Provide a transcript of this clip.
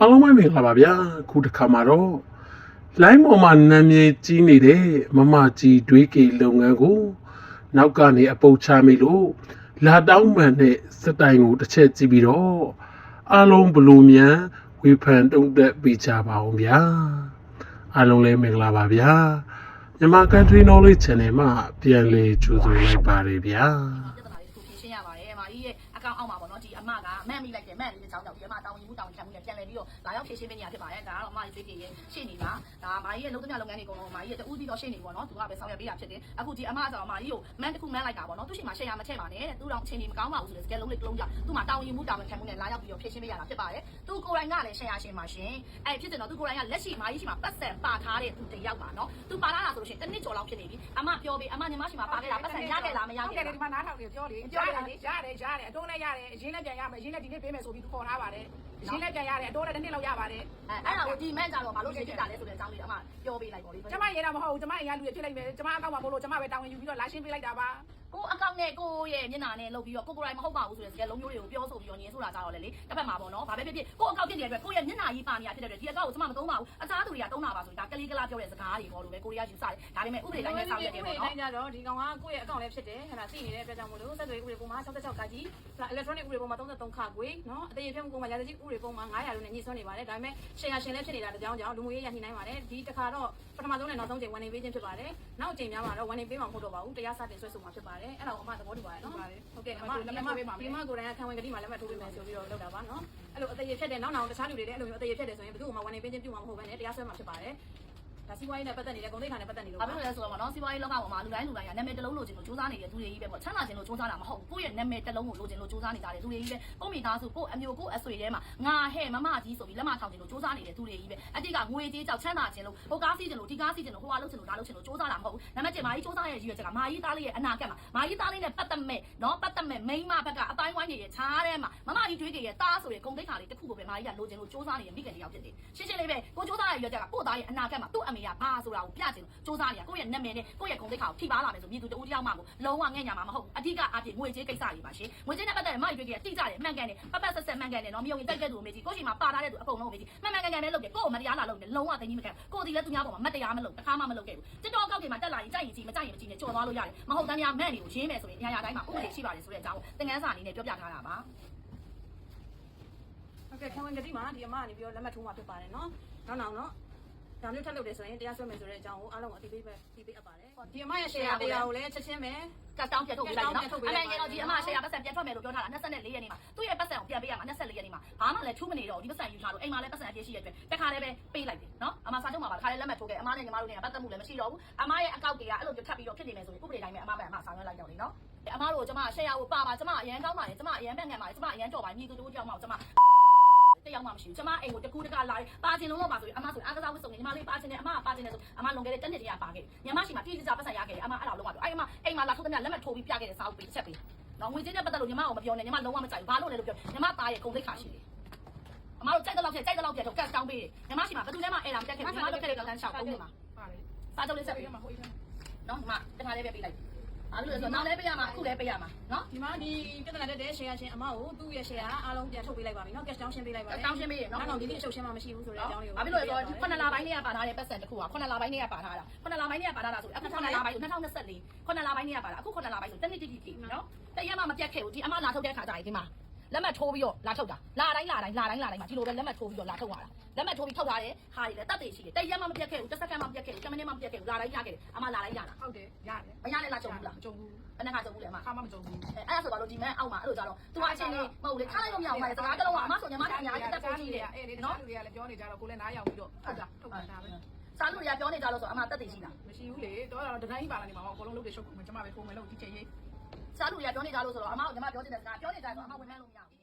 အားလုံးပဲမင်္ဂလာပါဗျာခုတစ်ခါမှာတော့လိုင်းပေါ်မှာနာမည်ကြီးနေတဲ့မမကြီးတွေးကေလုပ်ငန်းကို နောက်ကနေအပုတ်ချမိလို့လာတောင်းမှန်တဲ့စတိုင်ကိုတစ်ချက်ကြည့်ပြီးတော့အားလုံးဘလို့မြန်ဝေဖန်တုံ့တက်ပေးကြပါအောင်ဗျာအားလုံးလည်းမင်္ဂလာပါဗျာမြန်မာ Country Knowledge Channel မှာပြန်လည်ကြိုဆိုလိုက်ပါတယ်ဗျာ င့်အောက်မှာပေါ့နော်ဒီအမကမန့်မိလိုက်တယ်မန့်လေးတစ်ချောင်းကြောင့်ဒီအမတောင်းရင်မှုတောင်းခံမှုနဲ့ပြန်လဲပြီးတော့လာရောက်ဖြေရှင်းပေးနေရဖြစ်ပါတယ်။ဒါကတော့အမကြီးသေးသေးရဲ့ရှင်းနေတာ။ဒါမာကြီးရဲ့လုပ်သမျှလုပ်ငန်းတွေအကုန်လုံးမာကြီးရဲ့တူးပြီးတော့ရှင်းနေပေါ့နော်။သူကပဲဆောင်ရွက်ပေးတာဖြစ်တယ်။အခုဒီအမကမာကြီးကိုမန့်တစ်ခုမန့်လိုက်တာပေါ့နော်။သူရှိမှရှယ်ယာမထည့်ပါနဲ့။သူတော့အချိန်ကြီးမကောင်းပါဘူးဆိုတဲ့စကဲလုံးလေးတစ်လုံးကြောင့်သူမှတောင်းရင်မှုတောင်းခံမှုနဲ့လာရောက်ပြီးတော့ဖြေရှင်းပေးရတာဖြစ်ပါတယ်။သူကိုယ်တိုင်ကလည်းရှယ်ယာရှင်ပါရှင်။အဲ့ဖြစ်တယ်နော်သူကိုယ်တိုင်ကလက်ရှိမာကြီးရှိမှပတ်စံပါထားတဲ့သူတယောက်ပါနော်။သူပါလာတာဆိုလို့ရှိရင်တစ်နှစ်ကျော်လောက်ဖြစ်နေပြီ။အမပြောပြီးအမညီမရှိမှပါခဲ့တာပတ်စံရခဲ့လားမရဟုတ်ခဲ့တယ်လားဒီမှာနားထောင်နေပြောလေရတယ်လေရတယ်ရတယ်အတိုးနဲ့ရတယ်အရင်လည်းပြန်ရမယ်အရင်လည်းဒီနေ့ပေးမယ်ဆိုပြီးသူခေါ်ထားပါတယ်အရင်လည်းပြန်ရတယ်အတိုးလည်းတစ်နှစ်လောက်ရပါတယ်အဲအဲ့ဒါကိုဒီမန့်ကြတော့မလို့ရှိဖြစ်တာလဲဆိုတဲ့အကြောင်းလေးအမပြောပေးလိုက်ပါလိမ့်မယ်ကျမရေတော့မဟုတ်ဘူးကျမအရင်လူရဖြစ်လိုက်မယ်ကျမအကောက်မှာပို့လို့ကျမပဲတာဝန်ယူပြီးတော့လာရှင်းပေးလိုက်တာပါကိုအကောင့်နဲ့ကိုရဲ့မျက်နှာနဲ့လုပ်ပြီးတော့ကိုကိုယ်တိုင်မဟုတ်ပါဘူးဆိုတဲ့စကားလုံးမျိုးတွေကိုပြောဆိုပြီးတော့ညင်ဆိုတာကြတော့လေလေတစ်ဖက်မှာပေါ့နော်ဘာပဲဖြစ်ဖြစ်ကိုအကောင့်ဖြစ်နေတဲ့အတွက်ကိုရဲ့မျက်နှာကြီးပါနေရဖြစ်တဲ့အတွက်ဒီအကောင့်ကိုကျမမသုံးပါဘူးအခြားသူတွေကသုံးတာပါဆိုရင်ဒါကလေးကလားပြောတဲ့စကားတွေပေါ့လို့ပဲကိုရီးယားယူစားတယ်ဒါပေမဲ့ဥပဒေတိုင်းနဲ့ဆောင်ရွက်တယ်ပေါ့နော်တိုင်းကြတော့ဒီကောင်ကကိုယ့်ရဲ့အကောင့်လည်းဖြစ်တယ်ဟဲ့လားသိနေတဲ့အတွက်ကြောင့်မို့လို့ဆက်သွယ်ဥပဒေပုံမှာ66ကကြီး electronic ဥပဒေပုံမှာ33ခခွေနော်အသေးဖြတ်မှုပုံမှာရာဇကြီးဥပဒေပုံမှာ900လို့နဲ့ညှိစွန်းနေပါတယ်ဒါပေမဲ့ရှယ်ယာရှင်လည်းဖြစ်နေတာတကြောင်ကြောင့်လူမှုရေးရညှိနှိုင်းပါတယ်ဒီတစ်ခါတော့ပထမဆုံးနဲ့နောက်ဆုံးချိန်ဝန်နေပေးခြင်းဖြစ်ပါတယ်နောက်အချိန်များမှာတော့ဝန်နေပေးမှာမဟုတ်တော့ပါဘူးတရားစတင်ဆွဲဆိုမှာဖြစ်ပါတယ်အဲ့ဒါကိုအမသဘောတူပါတယ်နော်ဟုတ်ကဲ့အမဒီမှာဒီမှာကိုယ်တိုင်ခံဝင်ကတိမှာလက်မှတ်ထိုးပေးမယ်ဆိုပြီးတော့လုပ်တာပါနော်အဲ့လိုအသေးဖြတ်တဲ့နောက်နောက်တခြားလူတွေလည်းအဲ့လိုမျိုးအသေးဖြတ်တယ်ဆိုရင်ဘယ်သူ့မှဝန်နေပေးခြင်းပြုမှာမဟုတ်ဘဲနဲ့တရားစွဲမှာဖြစ်ပါတယ် ဒါစီးပွားရေးနဲ့ပတ်သက်နေတဲ့ဂုဏ်သိက္ခာနဲ့ပတ်သက်နေလို့ဘာဖြစ်လို့လဲဆိုတော့ဗောနော်စီးပွားရေးလောကပေါ်မှာလူတိုင်းလူတိုင်းကနာမည်တစ်လုံးလိုချင်လို့စူးစမ်းနေတဲ့သူတွေကြီးပဲပေါ့ချမ်းသာခြင်းလို့စူးစမ်းတာမဟုတ်ဘူးကိုယ့်ရဲ့နာမည်တစ်လုံးကိုလိုချင်လို့စူးစမ်းနေကြတဲ့သူတွေကြီးပဲကိုယ့်မိသားစုကိုယ့်အမျိုးကိုယ့်အဆွေထဲမှာငါဟဲ့မမကြီးဆိုပြီးလက်မထောင်ခြင်းလို့စူးစမ်းနေတဲ့သူတွေကြီးပဲအတိတ်ကငွေကြေးကြောင့်ချမ်းသာခြင်းလို့ဟိုကားစီးခြင်းလို့ဒီကားစီးခြင်းလို့ဟိုဟာလုပ်ခြင်းလို့ဒါလုပ်ခြင်းလို့စူးစမ်းတာမဟုတ်ဘူးနံပါတ်7မာကြီးစူးစမ်းရဲ့ရည်ရွယ်ချက်ကမာကြီးသားလေးရဲ့အနာဂတ်မှာမာကြီးသားလေးနဲ့ပတ်သက်မဲ့နော်ပတ်သက်မဲ့မိန်းမဘက်ကအတိုင်းဝိုင်းရဲ့ခြားထဲမှာမမကြီးတွေးကြရဲ့တားဆိုတဲ့ဂုံတိတ်ခါလေးတစ်ခုကိုပဲမာကြီးကလိုချင်လို့စူးစမ်းနေတဲ့မိခင်တယောက်ဖြစ်တယ်ရှင်းရှင်းလေးပဲကိုစူးစမ်းရဲ့ရည်ရွယ်ချက်ကကိုယ့်သားရဲ့အနာဂတ်မှာသူ့အမေကဘာဆိုတာကိုပြချင်လို့စူးစမ်းနေတာကိုယ့်ရဲ့နာမည်နဲ့ကိုယ့်ရဲ့ဂုံတိတ်ခါကိုထိပါလာမယ်ဆိုမြည်သူတူတယောက်မှမဟုတ်လုံးဝငဲ့ညာမှာမဟုတ်ဘူးအဓိကအဖြစ်ငွေကြေးကိစ္စတွေပါရှင်ငွေကြေးနဲ့ပတ်သက်တဲ့မကြီးတွေကတိကျတယ်မှန်ကန်တယ်ပတ်ပတ်ဆက်ဆက်မှန်ကန်တယ်နော်မြို့ရင်တိုက်တဲ့သူကိုမေးကြည့်ကိုရှင်မှာပါထားတဲ့သူအကုန်လုံးကိုမေးကြည့်မှန်မှန်ကန်ကန်နဲ့လုပ်တယ်ကိုယ့်ကိုမတရားလာလုပ်တယ်လုံးဝသိကြီးမကန်ကိုဒီလည်းသူများပေါ်မှာမတရားမလုပ်တစ်ခါမှမလုပ်ခဲ့ဘူးတစ်တော်ကောက်တွေမှာတက်လာရင်ကြိုက်ရင်ကြည့်မကြိုက်ရင်မကြည့်နဲ့ကြော်သွားလို့ရတယ်မဟုတ်တမ်းများမန့်တွေကိုရင်းမယ်ဆိုရင်အရာရာတိုင်းမှာဥပဒေရှိပါတယ်ဆိုတဲ့အကြောင်းသင်ခန်းစာအနေနဲ့ပြောပြထားတာပါဟုတ်ကဲ့ခံဝင်ကတိမှာဒီအမကနေပြီးတော့လက်မှတ်ထိုးမှာဖြစ်ပါတယ်နော်နောက်နောက်နော် ဒါမျိုးထပ်လုပ်တယ်ဆိုရင်တရားစွဲမယ်ဆိုတဲ့အကြောင်းကိုအားလုံးအသိပေးပဲသိပေးအပ်ပါတယ်ဒီအမရဲ့ share တရားကိုလည်းချက်ချင်းပဲကတ်တောင်းပြန်ထုတ်ပေးလိုက်နော်အမှန်ကတော့ဒီအမရှယ်ယာပတ်စံပြန်ထွက်မယ်လို့ပြောထားတာ24ရက်နေ့မှာသူ့ရဲ့ပတ်စံကိုပြန်ပေးရမှာ24ရက်နေ့မှာဘာမှလည်းထူးမနေတော့ဒီပတ်စံယူထားလို့အိမ်မှာလည်းပတ်စံအပြည့်ရှိရတဲ့အတွက်တခါလည်းပဲပေးလိုက်တယ်နော်အမစာချုပ်မှာပါတခါလည်းလက်မှတ်ထိုးခဲ့အမနဲ့ညီမတို့နဲ့ပတ်သက်မှုလည်းမရှိတော့ဘူးအမရဲ့အကောက်တွေကအဲ့လိုမျိုးထပ်ပြီးတော့ဖြစ်နေမယ်ဆိုရင်ဥပဒေတိုင်းပဲအမပဲအမဆောင်ရွက်လိုက်တော့လေနော်အမတို့ကျမရှယ်ယာကိုပါပါကျမအရန်ကောင်းပါတယ်ကျမအရန်ပြန်ခံပါတယ်ကျမအရန်ကြော်ပါတယ်မြေတူတူကြောက်မအောင်ကျမ တယောက်မှမရှိဘူးကျမအိမ်ကိုတကူတကလာတယ်ပါခြင်းလုံးတော့ပါဆိုရင်အမဆိုအားကစားဝတ်စုံနေညီမလေးပါခြင်းနဲ့အမကပါခြင်းနဲ့ဆိုအမလွန်ခဲ့တဲ့တစ်နှစ်တည်းကပါခဲ့ညီမရှိမှတိတိကျကျပတ်စံရခဲ့တယ်အမအဲ့ဒါလုံးဝအဲ့အမအိမ်မှာလာထုတ်တဲ့လက်မှတ်ထိုးပြီးပြခဲ့တဲ့စာအုပ်ပေးချက်ပေးနော်ငွေကြေးနဲ့ပတ်သက်လို့ညီမကမပြောနဲ့ညီမလုံးဝမကြိုက်ဘူးဘာလို့လဲလို့ပြောညီမသားရဲ့ဂုံသိက္ခာရှိတယ်အမတို့ကြိုက်တဲ့လောက်ကြိုက်တဲ့လောက်ပြထုတ်ကတ်တောင်းပေးတယ်ညီမရှိမှဘယ်သူလဲမှအဲ့ဒါမတက်ခဲ့ဘူးညီမတို့ခဲ့တဲ့ကလန်းရှောက်ကုန်နေမှာပါတယ်စာချုပ်လေးဆက်ပေးနော်ညီမတခါလေးပဲပေးလိုက် အားလို့ဆိုနောက်လည်းပေးရမှာအခုလည်းပေးရမှာနော်ဒီမှာဒီပြဿနာတက်တဲ့ share ရှင်အမကိုသူ့ရဲ့ share အားလုံးပြန်ထုတ်ပေးလိုက်ပါပြီနော် cash down ရှင်းပေးလိုက်ပါမယ်တောင်းရှင်းပေးရနော်နောက်နောက်ဒီနေ့အချုပ်ရှင်းမှမရှိဘူးဆိုတဲ့အကြောင်းလေးကိုဘာဖြစ်လို့လဲဆိုတော့ခုနှစ်လပိုင်းလေးကပါထားတဲ့ပတ်စံတစ်ခုကခုနှစ်လပိုင်းလေးကပါထားတာခုနှစ်လပိုင်းလေးကပါထားတာဆိုအခုခုနှစ်လပိုင်း2024ခုနှစ်လပိုင်းလေးကပါတာအခုခုနှစ်လပိုင်းဆိုတနစ်တိတိတိနော်တရက်မှမပြတ်ခဲ့ဘူးဒီအမလာထုတ်တဲ့ခါကျရင်ဒီမှာ လက်မှတ်ထိုးပြီးတော့လာထုတ်တာလာတိုင်းလာတိုင်းလာတိုင်းလာတိုင်းမှာဒီလိုပဲလက်မှတ်ထိုးပြီးတော့လာထုတ်ရတာလက်မှတ်ထိုးပြီးထုတ်ထားတဲ့ဟာတွေလည်းတတ်သိရှိတယ်တရက်မှမပြတ်ခဲ့ဘူးတစ်စက္ကန့်မှမပြတ်ခဲ့ဘူး10မိနစ်မှမပြတ်ခဲ့ဘူးလာတိုင်းရခဲ့တယ်အမလာတိုင်းရတာဟုတ်တယ်ရတယ်မရနဲ့လာကြုံဘူးလားမကြုံဘူးဘယ်နှခါကြုံဘူးလဲအမခါမှမကြုံဘူးအဲ့ဒါဆိုတော့လို့ဒီမန်းအောက်မှာအဲ့လိုကြတော့သူကအချင်းလေးမဟုတ်လေထားလိုက်လို့မရဘူးမစကားတလုံးကအမဆိုညီမတို့အများကြီးတက်ပိုးကြီးတယ်အဲ့ဒီနော်လူတွေကလည်းပြောနေကြတော့ကိုလည်းနားရောက်ပြီးတော့ဟုတ်တာထုတ်တာပဲစားလို့ရပြောနေကြလို့ဆိုအမတက်သိရှိလားမရှိဘူးလေတော့တော့တတိုင်းပါလာနေမှာပေါ့အကုန်လုံးလုပ်တယ်ရှုပ်ကျွန်မပဲထုံမယ်လို့ဒီချိန်ရေး စားလို့ရပြောနေကြလို့ဆိုတော့အမကညီမပြောနေတဲ့စကားပြောနေကြဆိုအမဝင်မလို့မရဘူး